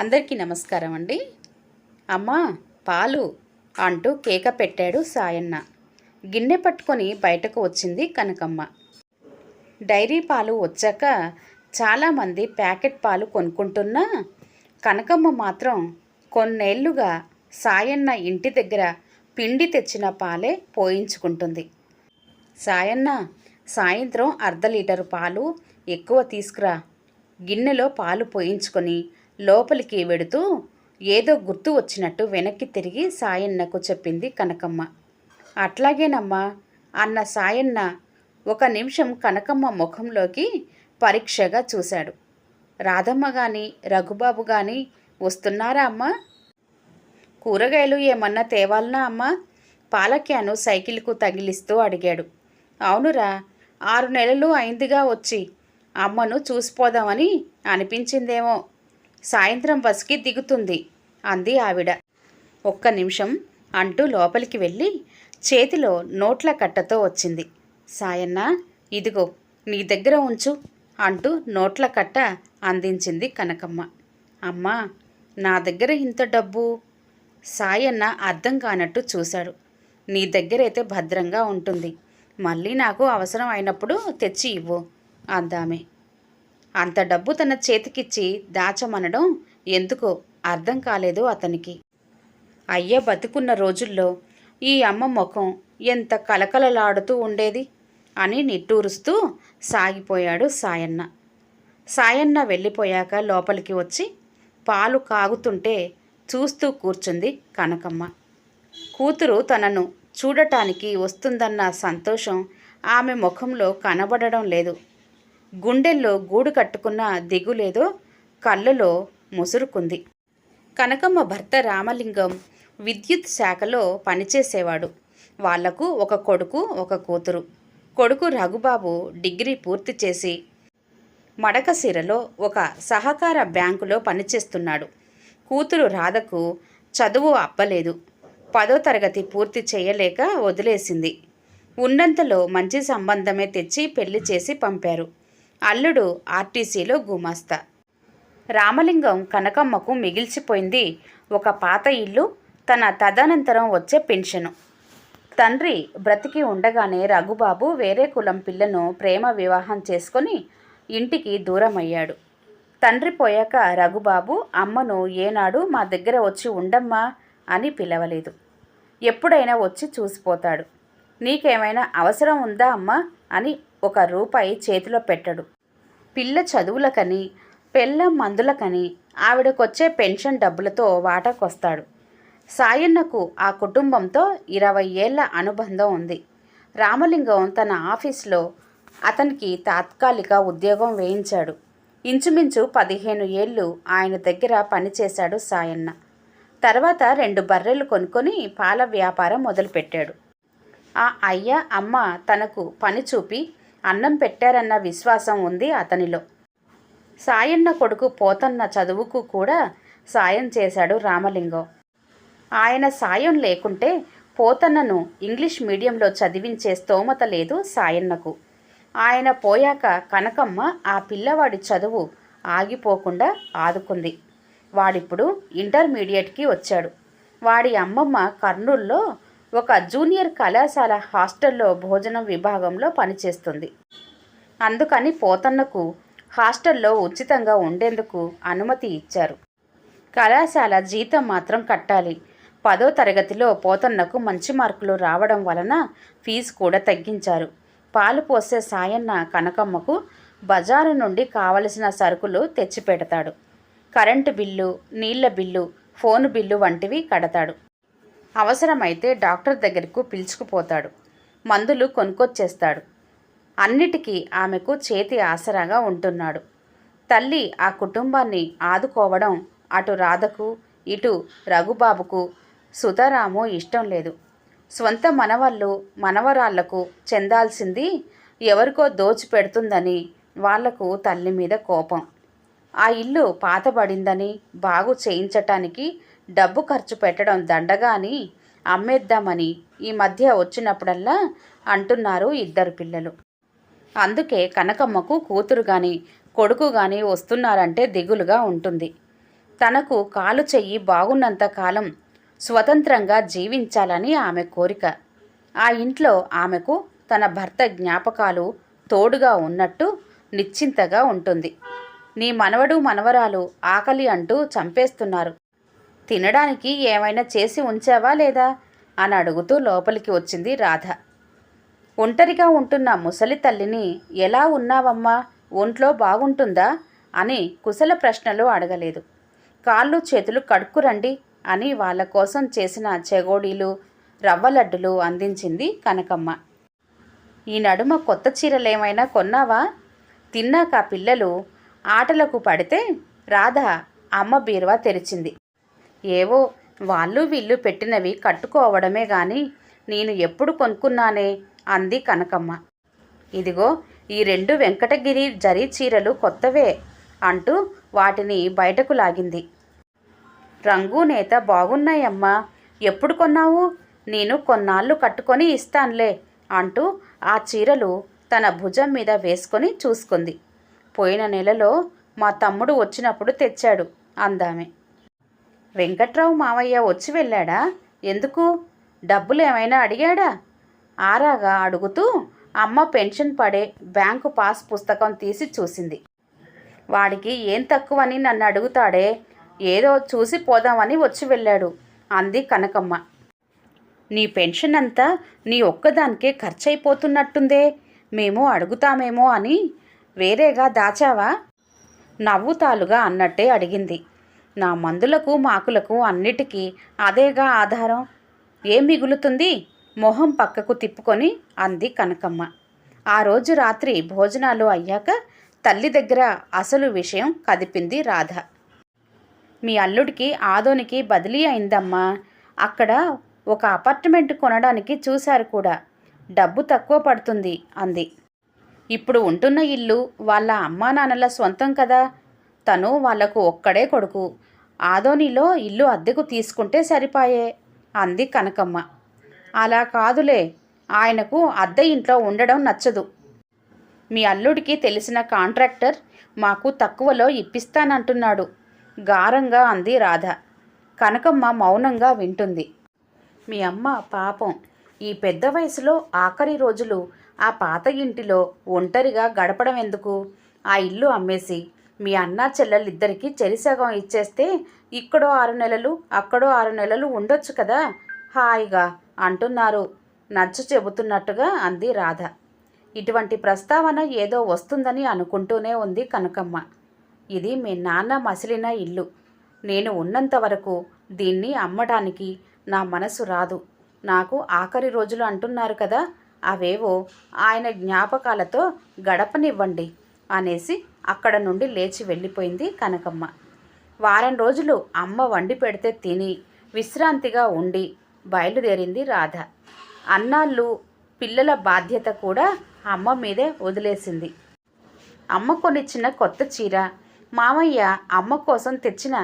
అందరికీ నమస్కారం అండి. అమ్మా పాలు అంటూ కేక పెట్టాడు సాయన్న. గిన్నె పట్టుకొని బయటకు వచ్చింది కనకమ్మ. డైరీ పాలు వచ్చాక చాలామంది ప్యాకెట్ పాలు కొనుక్కుంటున్నా కనకమ్మ మాత్రం కొన్నేళ్ళుగా సాయన్న ఇంటి దగ్గర పిండి తెచ్చిన పాలే పోయించుకుంటుంది. సాయన్న సాయంత్రం అర్ధ లీటరు పాలు ఎక్కువ తీసుకురా. గిన్నెలో పాలు పోయించుకొని లోపలికి వెడుతూ ఏదో గుర్తు వచ్చినట్టు వెనక్కి తిరిగి సాయన్నకు చెప్పింది కనకమ్మ. అట్లాగేనమ్మా అన్న సాయన్న ఒక నిమిషం కనకమ్మ ముఖంలోకి పరీక్షగా చూశాడు. రాధమ్మ గాని రఘుబాబు గాని వస్తున్నారా అమ్మా? కూరగాయలు ఏమన్నా తేవాలనా అమ్మా? పాలక్యాను సైకిల్కు తగిలిస్తూ అడిగాడు. అవునురా ఆరు నెలలు అయిందిగా వచ్చి అమ్మను చూసిపోదామని అనిపించిందేమో. సాయంత్రం బస్కి దిగుతుంది అంది ఆవిడ. ఒక్క నిమిషం అంటూ లోపలికి వెళ్ళి చేతిలో నోట్ల కట్టతో వచ్చింది. సాయన్న ఇదిగో నీ దగ్గర ఉంచు అంటూ నోట్ల కట్ట అందించింది కనకమ్మ. అమ్మా నా దగ్గర ఇంత డబ్బు? సాయన్న అర్థం కానట్టు చూశాడు. నీ దగ్గరైతే భద్రంగా ఉంటుంది. మళ్ళీ నాకు అవసరం అయినప్పుడు తెచ్చి ఇవ్వు అందామే. అంత డబ్బు తన చేతికిచ్చి దాచమనడం ఎందుకో అర్థం కాలేదు అతనికి. అయ్య బతుకున్న రోజుల్లో ఈ అమ్మ ముఖం ఎంత కలకలలాడుతూ ఉండేది అని నిట్టూరుస్తూ సాగిపోయాడు సాయన్న. సాయన్న వెళ్ళిపోయాక లోపలికి వచ్చి పాలు కాగుతుంటే చూస్తూ కూర్చుంది కనకమ్మ. కూతురు తనను చూడటానికి వస్తుందన్న సంతోషం ఆమె ముఖంలో కనబడడం లేదు. గుండెల్లో గూడు కట్టుకున్న దిగులేదో కళ్ళలో ముసురుకుంది. కనకమ్మ భర్త రామలింగం విద్యుత్ శాఖలో పనిచేసేవాడు. వాళ్ళకు ఒక కొడుకు ఒక కూతురు. కొడుకు రఘుబాబు డిగ్రీ పూర్తి చేసి మడకసిరలో ఒక సహకార బ్యాంకులో పనిచేస్తున్నాడు. కూతురు రాధకు చదువు అప్పలేదు పదో తరగతి పూర్తి చేయలేక వదిలేసింది. ఉన్నంతలో మంచి సంబంధమే తెచ్చి పెళ్ళి చేసి పంపారు. అల్లుడు ఆర్టీసీలో గుమాస్తా. రామలింగం కనకమ్మకు మిగిల్చిపోయింది ఒక పాత ఇల్లు తన తదనంతరం వచ్చే పెన్షను. తండ్రి బ్రతికి ఉండగానే రఘుబాబు వేరే కులం పిల్లను ప్రేమ వివాహం చేసుకొని ఇంటికి దూరమయ్యాడు. తండ్రి పోయాక రఘుబాబు అమ్మను ఏనాడు మా దగ్గర వచ్చి ఉండమ్మా అని పిలవలేదు. ఎప్పుడైనా వచ్చి చూసిపోతాడు. నీకేమైనా అవసరం ఉందా అమ్మా అని ఒక రూపాయి చేతిలో పెట్టడు. పిల్ల చదువులకని పెళ్ళ మందులకని ఆవిడకొచ్చే పెన్షన్ డబ్బులతో వాటాకొస్తాడు. సాయన్నకు ఆ కుటుంబంతో ఇరవై ఏళ్ళ అనుబంధం ఉంది. రామలింగం తన ఆఫీస్లో అతనికి తాత్కాలిక ఉద్యోగం వేయించాడు. ఇంచుమించు పదిహేను ఏళ్ళు ఆయన దగ్గర పనిచేశాడు సాయన్న. తర్వాత రెండు బర్రెలు కొనుక్కొని పాల వ్యాపారం మొదలుపెట్టాడు. ఆ అయ్య అమ్మ తనకు పని చూపి అన్నం పెట్టారన్న విశ్వాసం ఉంది అతనిలో. సాయన్న కొడుకు పోతన్న చదువుకు కూడా సాయం చేశాడు రామలింగం. ఆయన సాయం లేకుంటే పోతన్నను ఇంగ్లీష్ మీడియంలో చదివించే స్తోమత లేదు సాయన్నకు. ఆయన పోయాక కనకమ్మ ఆ పిల్లవాడి చదువు ఆగిపోకుండా ఆదుకుంది. వాడిప్పుడు ఇంటర్మీడియట్కి వచ్చాడు. వాడి అమ్మమ్మ కర్నూల్లో ఒక జూనియర్ కళాశాల హాస్టల్లో భోజనం విభాగంలో పనిచేస్తుంది. అందుకని పోతన్నకు హాస్టల్లో ఉచితంగా ఉండేందుకు అనుమతి ఇచ్చారు. కళాశాల జీతం మాత్రం కట్టాలి. పదో తరగతిలో పోతన్నకు మంచి మార్కులు రావడం వలన ఫీజు కూడా తగ్గించారు. పాలు పోసే సాయన్న కనకమ్మకు బజారు నుండి కావలసిన సరుకులు తెచ్చిపెడతాడు. కరెంటు బిల్లు నీళ్ళ బిల్లు ఫోను బిల్లు వంటివి కడతాడు. అవసరమైతే డాక్టర్ దగ్గరకు పిలుచుకుపోతాడు. మందులు కొనుక్కొచ్చేస్తాడు. అన్నిటికీ ఆమెకు చేతి ఆసరాగా ఉంటున్నాడు. తల్లి ఆ కుటుంబాన్ని ఆదుకోవడం అటు రాధకు ఇటు రఘుబాబుకు సుధారాము ఇష్టం లేదు. స్వంత మనవళ్ళు మనవరాళ్ళకు చెందాల్సింది ఎవరికో దోచిపెడుతుందని వాళ్ళకు తల్లి మీద కోపం. ఆ ఇల్లు పాతబడిందని బాగు చేయించటానికి డబ్బు ఖర్చు పెట్టడం దండగా అని అమ్మేద్దామని ఈ మధ్య వచ్చినప్పుడల్లా అంటున్నారు ఇద్దరు పిల్లలు. అందుకే కనకమ్మకు కూతురు గాని కొడుకు గాని వస్తున్నారంటే దిగులుగా ఉంటుంది. తనకు కాలు చెయ్యి బాగున్నంత కాలం స్వతంత్రంగా జీవించాలని ఆమె కోరిక. ఆ ఇంట్లో ఆమెకు తన భర్త జ్ఞాపకాలు తోడుగా ఉన్నట్టు నిశ్చింతగా ఉంటుంది. నీ మనవడు మనవరాలు ఆకలి అంటూ చంపేస్తున్నారు. తినడానికి ఏమైనా చేసి ఉంచావా లేదా? అని అడుగుతూ లోపలికి వచ్చింది రాధ. ఒంటరిగా ఉంటున్న ముసలి తల్లిని ఎలా ఉన్నావమ్మా? ఒంట్లో బాగుంటుందా? అని కుశల ప్రశ్నలు అడగలేదు. కాళ్ళు చేతులు కడుక్కురండి అని వాళ్ళ కోసం చేసిన చెగోడీలు రవ్వ లడ్డులు అందించింది కనకమ్మ. ఈ నడుమ కొత్త చీరలేమైనా కొన్నావా? తిన్నాక పిల్లలు ఆటలకు పడితే రాధ అమ్మ బీరువా తెరిచింది. ఏవో వాళ్ళు వీళ్ళు పెట్టినవి కట్టుకోవడమే గాని నేను ఎప్పుడు కొనుక్కున్నానే అంది కనకమ్మ. ఇదిగో ఈ రెండు వెంకటగిరి జరీ చీరలు కొత్తవే అంటూ వాటిని బయటకు లాగింది. రంగు నేత బాగున్నాయమ్మా ఎప్పుడు కొన్నావు? నేను కొన్నాళ్ళు కట్టుకొని ఇస్తానులే అంటూ ఆ చీరలు తన భుజం మీద వేసుకొని చూసుకుంది. పోయిన నెలలో మా తమ్ముడు వచ్చినప్పుడు తెచ్చాడు అందామే. వెంకట్రావు మావయ్య వచ్చి వెళ్ళాడా? ఎందుకు? డబ్బులు ఏమైనా అడిగాడా? ఆరాగా అడుగుతూ అమ్మ పెన్షన్ పడే బ్యాంకు పాస్ పుస్తకం తీసి చూసింది. వాడికి ఏం తక్కువని నన్ను అడుగుతాడే? ఏదో చూసి పోదామని వచ్చి వెళ్ళాడు అంది కనకమ్మ. నీ పెన్షన్ అంతా నీ ఒక్కదానికే ఖర్చయిపోతున్నట్టుందే. మేము అడుగుతామేమో అని వేరేగా దాచావా? నవ్వుతాలుగా అన్నట్టే అడిగింది. నా మందులకు మాకులకు అన్నిటికీ అదేగా ఆధారం? ఏం మిగులుతుంది? మొహం పక్కకు తిప్పుకొని అంది కనకమ్మ. ఆ రోజు రాత్రి భోజనాలు అయ్యాక తల్లి దగ్గర అసలు విషయం కదిపింది రాధ. మీ అల్లుడికి ఆదోనికి బదిలీ అయిందమ్మా. అక్కడ ఒక అపార్ట్మెంట్ కొనడానికి చూశారు కూడా. డబ్బు తక్కువ పడుతుంది అంది. ఇప్పుడు ఉంటున్న ఇల్లు వాళ్ళ అమ్మా నాన్నల సొంతం కదా. తను వాళ్ళకు ఒక్కడే కొడుకు. ఆదోనిలో ఇల్లు అద్దెకు తీసుకుంటే సరిపాయే అంది కనకమ్మ. అలా కాదులే ఆయనకు అద్దె ఇంట్లో ఉండడం నచ్చదు. మీ అల్లుడికి తెలిసిన కాంట్రాక్టర్ మాకు తక్కువలో ఇప్పిస్తానంటున్నాడు. గారంగా అంది రాధ. కనకమ్మ మౌనంగా వింటుంది. మీ అమ్మ పాపం ఈ పెద్ద వయసులో ఆఖరి రోజులు ఆ పాత ఇంటిలో ఒంటరిగా గడపడం ఎందుకు? ఆ ఇల్లు అమ్మేసి మీ అన్న చెల్లెలిద్దరికీ చెరిసగం ఇచ్చేస్తే ఇక్కడో ఆరు నెలలు అక్కడో ఆరు నెలలు ఉండొచ్చు కదా? హాయిగా అంటున్నారు. నచ్చ చెబుతున్నట్టుగా అంది రాధ. ఇటువంటి ప్రస్తావన ఏదో వస్తుందని అనుకుంటూనే ఉంది కనకమ్మ. ఇది మీ నాన్న మసిలిన ఇల్లు. నేను ఉన్నంత వరకు దీన్ని అమ్మడానికి నా మనసు రాదు. నాకు ఆఖరి రోజులు అంటున్నారు కదా అవేవో ఆయన జ్ఞాపకాలతో గడపనివ్వండి అనేసి అక్కడ నుండి లేచి వెళ్ళిపోయింది కనకమ్మ. వారం రోజులు అమ్మ వండి పెడితే తిని విశ్రాంతిగా ఉండి బయలుదేరింది రాధ. అన్నాళ్ళు పిల్లల బాధ్యత కూడా అమ్మ మీదే వదిలేసింది. అమ్మ కొనిచ్చిన కొత్త చీర మామయ్య అమ్మ కోసం తెచ్చిన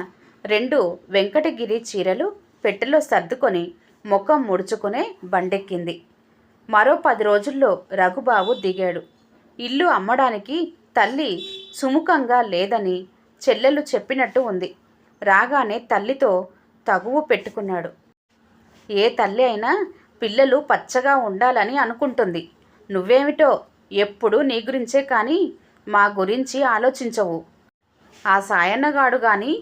రెండు వెంకటగిరి చీరలు పెట్టెలో సర్దుకొని ముఖం ముడుచుకునే బండెక్కింది. మరో పది రోజుల్లో రఘుబాబు దిగాడు. ఇల్లు అమ్మడానికి తల్లి సుముఖంగా లేదని చెల్లెలు చెప్పినట్టు ఉంది. రాగానే తల్లితో తగువు పెట్టుకున్నాడు. ఏ తల్లి అయినా పిల్లలు పచ్చగా ఉండాలని అనుకుంటుంది. నువ్వేమిటో ఎప్పుడు నీ గురించే కానీ మా గురించి ఆలోచించవు. ఆ సాయన్నగాడు గాని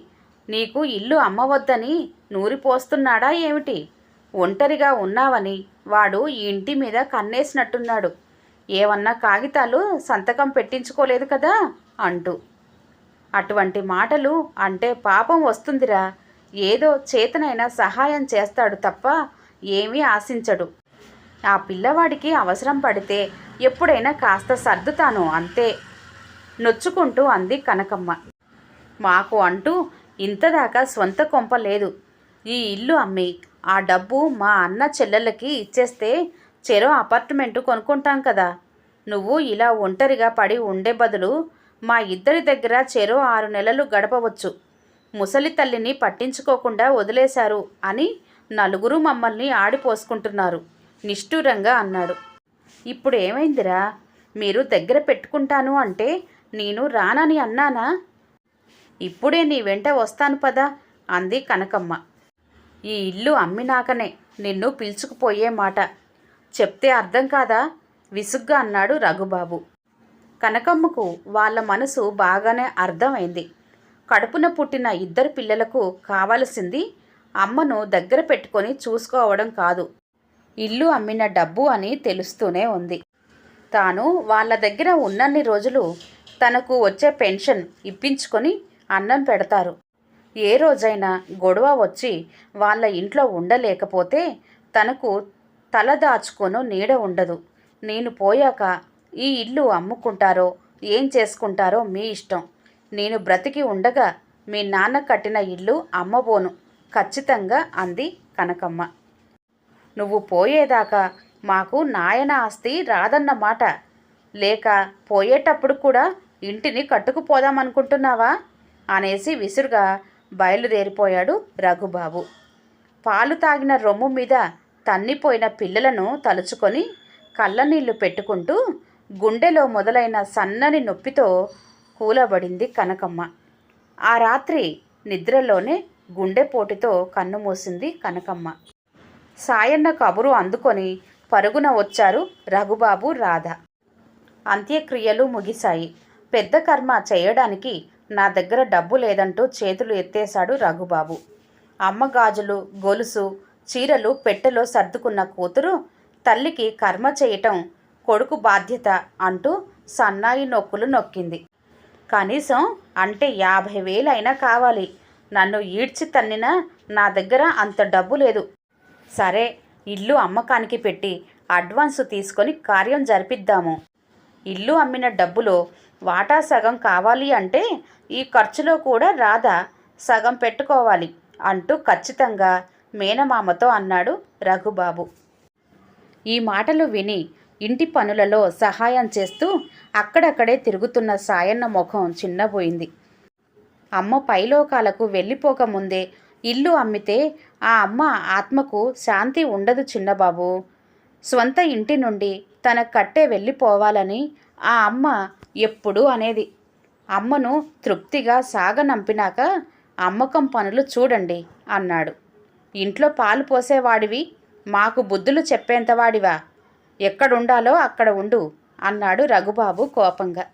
నీకు ఇల్లు అమ్మవద్దని నూరిపోస్తున్నాడా ఏమిటి? ఒంటరిగా ఉన్నావని వాడు ఈ ఇంటి మీద కన్నేసినట్టున్నాడు. ఏమన్నా కాగితాలు సంతకం పెట్టించుకోలేదు కదా అంటూ. అటువంటి మాటలు అంటే పాపం వస్తుందిరా. ఏదో చేతనైనా సహాయం చేస్తాడు తప్ప ఏమీ ఆశించడు. ఆ పిల్లవాడికి అవసరం పడితే ఎప్పుడైనా కాస్త సర్దుతాను అంతే. నొచ్చుకుంటూ అంది కనకమ్మ. మాకు అంటూ ఇంతదాకా స్వంత కొంప లేదు. ఈ ఇల్లు అమ్మి ఆ డబ్బు మా అన్న చెల్లెళ్ళకి ఇచ్చేస్తే చెరో అపార్ట్మెంటు కొనుక్కుంటాం కదా. నువ్వు ఇలా ఒంటరిగా పడి ఉండే బదులు మా ఇద్దరి దగ్గర చెరో ఆరు నెలలు గడపవచ్చు. ముసలి తల్లిని పట్టించుకోకుండా వదిలేశారు అని నలుగురు మమ్మల్ని ఆడిపోసుకుంటున్నారు. నిష్ఠూరంగా అన్నాడు. ఇప్పుడు ఏమైందిరా? మీరు దగ్గర పెట్టుకుంటాను అంటే నేను రానని అన్నానా? ఇప్పుడే నీ వెంట వస్తాను పదా అంది కనకమ్మ. ఈ ఇల్లు అమ్మినాకనే నిన్ను పిలుచుకుపోయే మాట. చెప్తే అర్థం కాదా? విసుగ్గా అన్నాడు రఘుబాబు. కనకమ్మకు వాళ్ళ మనసు బాగానే అర్థమైంది. కడుపున పుట్టిన ఇద్దరు పిల్లలకు కావలసింది అమ్మను దగ్గర పెట్టుకొని చూసుకోవడం కాదు. ఇల్లు అమ్మిన డబ్బు అని తెలుస్తూనే ఉంది. తాను వాళ్ళ దగ్గర ఉన్నన్ని రోజులు తనకు వచ్చే పెన్షన్ ఇప్పించుకొని అన్నం పెడతారు. ఏ రోజైనా గొడవ వచ్చి వాళ్ళ ఇంట్లో ఉండలేకపోతే తనకు తల దాచుకొను నీడ ఉండదు. నేను పోయాక ఈ ఇల్లు అమ్ముకుంటారో ఏం చేసుకుంటారో మీ ఇష్టం. నేను బ్రతికి ఉండగా మీ నాన్న కట్టిన ఇల్లు అమ్మబోను ఖచ్చితంగా అంది కనకమ్మ. నువ్వు పోయేదాకా మాకు నాయన ఆస్తి రాదన్నమాట. లేక పోయేటప్పుడు కూడా ఇంటిని కట్టుకుపోదామనుకుంటున్నావా? అనేసి విసురుగా బయలుదేరిపోయాడు రఘుబాబు. పాలు తాగిన రొమ్ము మీద తన్నిపోయిన పిల్లలను తలుచుకొని కళ్ళనీళ్ళు పెట్టుకుంటూ గుండెలో మొదలైన సన్నని నొప్పితో కూలబడింది కనకమ్మ. ఆ రాత్రి నిద్రలోనే గుండెపోటుతో కన్నుమూసింది కనకమ్మ. సాయన్న కబురు అందుకొని పరుగున వచ్చారు రఘుబాబు రాధ. అంత్యక్రియలు ముగిశాయి. పెద్ద కర్మ చేయడానికి నా దగ్గర డబ్బు లేదంటూ చేతులు ఎత్తేశాడు రఘుబాబు. అమ్మ గాజులు గొలుసు చీరలు పెట్టెలో సర్దుకున్న కూతురు తల్లికి కర్మ చేయటం కొడుకు బాధ్యత అంటూ సన్నాయి నొక్కులు నొక్కింది. కనీసం అంటే యాభై వేలైనా కావాలి. నన్ను ఈడ్చి తన్నినా నా దగ్గర అంత డబ్బు లేదు. సరే ఇల్లు అమ్మకానికి పెట్టి అడ్వాన్స్ తీసుకొని కార్యం జరిపిద్దాము. ఇల్లు అమ్మిన డబ్బులో వాటా సగం కావాలి అంటే ఈ ఖర్చులో కూడా రాధా సగం పెట్టుకోవాలి అంటూ ఖచ్చితంగా మేనమామతో అన్నాడు రఘుబాబు. ఈ మాటలు విని ఇంటి పనులలో సహాయం చేస్తూ అక్కడక్కడే తిరుగుతున్న సాయన్న ముఖం చిన్నబోయింది. అమ్మ పైలోకాలకు వెళ్ళిపోకముందే ఇల్లు అమ్మితే ఆ అమ్మ ఆత్మకు శాంతి ఉండదు చిన్నబాబు. స్వంత ఇంటి నుండి తన కట్టే వెళ్ళిపోవాలని ఆ అమ్మ ఎప్పుడూ అనేది. అమ్మను తృప్తిగా సాగనంపినాక అమ్మకం పనులు చూడండి అన్నాడు. ఇంట్లో పాలు పోసేవాడివి మాకు బుద్ధులు చెప్పేంతవాడివా? ఎక్కడుండాలో అక్కడ ఉండు అన్నాడు రఘుబాబు కోపంగా.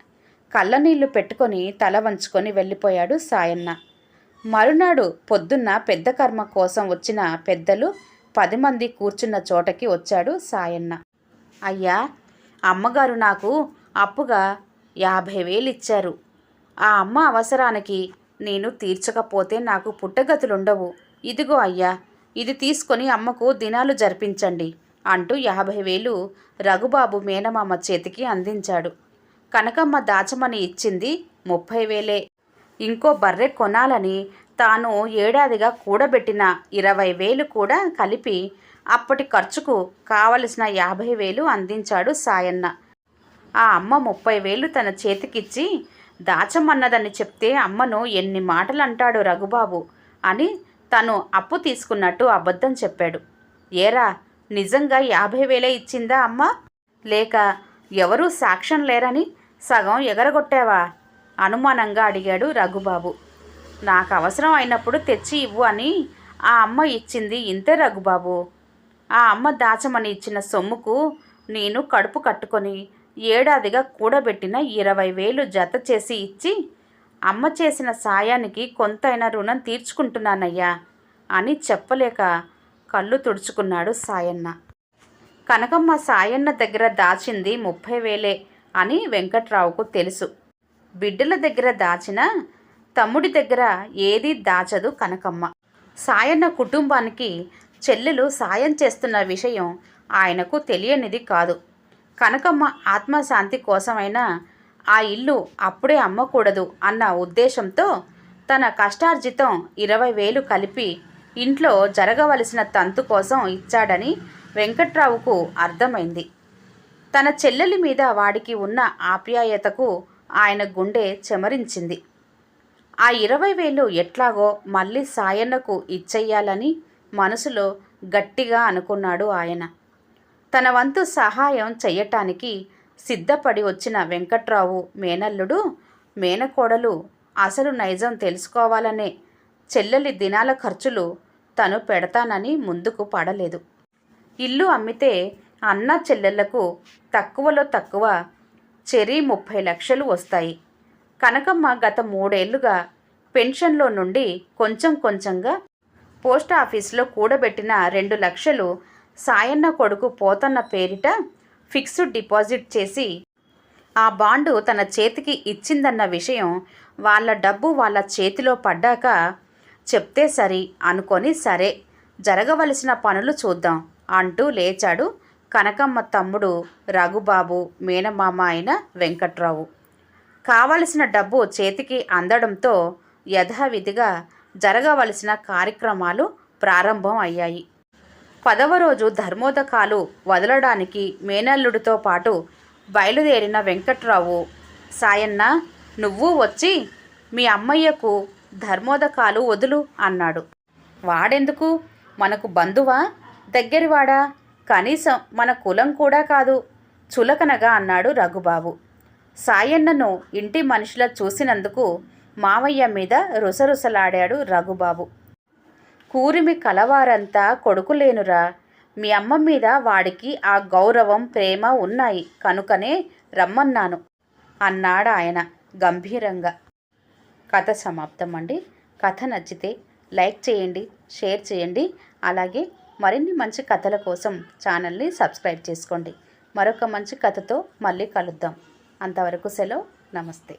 కళ్ళనీళ్ళు పెట్టుకొని తల వంచుకొని వెళ్ళిపోయాడు సాయన్న. మరునాడు పొద్దున్న పెద్ద కర్మ కోసం వచ్చిన పెద్దలు పది మంది కూర్చున్న చోటకి వచ్చాడు సాయన్న. అయ్యా అమ్మగారు నాకు అప్పుగా యాభై వేలు ఇచ్చారు ఆ అమ్మ అవసరానికి నేను తీర్చకపోతే నాకు పుట్టగతులుండవు. ఇదిగో అయ్యా ఇది తీసుకొని అమ్మకు దినాలు జరిపించండి అంటూ యాభై వేలు రఘుబాబు మేనమామ చేతికి అందించాడు. కనకమ్మ దాచమని ఇచ్చింది ముప్పై వేలే. ఇంకో బర్రె కొనాలని తాను ఏడాదిగా కూడబెట్టిన ఇరవై వేలు కూడా కలిపి అప్పటి ఖర్చుకు కావలసిన యాభై వేలు అందించాడు సాయన్న. ఆ అమ్మ ముప్పై వేలు తన చేతికిచ్చి దాచమన్నదని చెప్తే అమ్మను ఎన్ని మాటలు అంటాడు రఘుబాబు అని తను అప్పు తీసుకున్నట్టు అబద్ధం చెప్పాడు. ఏరా నిజంగా యాభై వేలే ఇచ్చిందా అమ్మ? లేక ఎవరూ సాక్ష్యం లేరని సగం ఎగరగొట్టావా? అనుమానంగా అడిగాడు రఘుబాబు. నాకు అవసరం అయినప్పుడు తెచ్చి ఇవ్వు అని ఆ అమ్మ ఇచ్చింది ఇంతే రఘుబాబు. ఆ అమ్మ దాచమని ఇచ్చిన సొమ్ముకు నేను కడుపు కట్టుకొని ఏడాదిగా కూడబెట్టిన ఇరవై వేలు జత చేసి ఇచ్చి అమ్మ చేసిన సాయానికి కొంతైనా రుణం తీర్చుకుంటున్నానయ్యా అని చెప్పలేక కళ్ళు తుడుచుకున్నాడు సాయన్న. కనకమ్మ సాయన్న దగ్గర దాచింది ముప్పై వేలే అని వెంకట్రావుకు తెలుసు. బిడ్డల దగ్గర దాచిన తమ్ముడి దగ్గర ఏదీ దాచదు కనకమ్మ. సాయన్న కుటుంబానికి చెల్లెలు సాయం చేస్తున్న విషయం ఆయనకు తెలియనిది కాదు. కనకమ్మ ఆత్మశాంతి కోసమైనా ఆ ఇల్లు అప్పుడే అమ్మకూడదు అన్న ఉద్దేశంతో తన కష్టార్జితం ఇరవై వేలు కలిపి ఇంట్లో జరగవలసిన తంతు కోసం ఇచ్చాడని వెంకట్రావుకు అర్థమైంది. తన చెల్లెలి మీద వాడికి ఉన్న ఆప్యాయతకు ఆయన గుండె చెమరించింది. ఆ ఇరవై వేలు ఎట్లాగో మళ్ళీ సాయన్నకు ఇచ్చేయాలని మనసులో గట్టిగా అనుకున్నాడు ఆయన. తన వంతు సహాయం చెయ్యటానికి సిద్ధపడి వచ్చిన వెంకట్రావు మేనల్లుడు మేనకోడలు అసలు నైజం తెలుసుకోవాలనే చెల్లెలి దినాల ఖర్చులు తను పెడతానని ముందుకు పడలేదు. ఇల్లు అమ్మితే అన్న చెల్లెళ్ళకు తక్కువలో తక్కువ చెరీ ముప్పై లక్షలు వస్తాయి. కనకమ్మ గత మూడేళ్ళుగా పెన్షన్లో నుండి కొంచెం కొంచెంగా పోస్ట్ ఆఫీస్లో కూడబెట్టిన రెండు లక్షలు సాయన్న కొడుకు పోతన్న పేరిట ఫిక్స్డ్ డిపాజిట్ చేసి ఆ బాండు తన చేతికి ఇచ్చిందన్న విషయం వాళ్ళ డబ్బు వాళ్ళ చేతిలో పడ్డాక చెప్తే సరి అనుకొని సరే జరగవలసిన పనులు చూద్దాం అంటూ లేచాడు కనకమ్మ తమ్ముడు రఘుబాబు మేనమామ అయిన వెంకట్రావు. కావలసిన డబ్బు చేతికి అందడంతో యథావిధిగా జరగవలసిన కార్యక్రమాలు ప్రారంభం అయ్యాయి. పదవ రోజు ధర్మోదకాలు వదలడానికి మేనల్లుడితో పాటు బయలుదేరిన వెంకట్రావు సాయన్న నువ్వు వచ్చి మీ అమ్మయ్యకు ధర్మోదకాలు వదులు అన్నాడు. వాడెందుకు? మనకు బంధువా? దగ్గరివాడా? కనీసం మన కులం కూడా కాదు చులకనగా అన్నాడు రఘుబాబు. సాయన్నను ఇంటి మనుషుల చూసినందుకు మావయ్య మీద రుసరుసలాడాడు రఘుబాబు. కూరిమి కలవారంతా కొడుకులేనురా. మీ అమ్మ మీద వాడికి ఆ గౌరవం ప్రేమ ఉన్నాయి. కనుకనే రమ్మన్నాను అన్నాడు ఆయన గంభీరంగా. కథ సమాప్తం అండి కథ నచ్చితే లైక్ చేయండి షేర్ చేయండి. అలాగే మరిన్ని మంచి కథల కోసం ఛానల్ని సబ్స్క్రైబ్ చేసుకోండి. మరొక మంచి కథతో మళ్ళీ కలుద్దాం. అంతవరకు సెలవు. నమస్తే.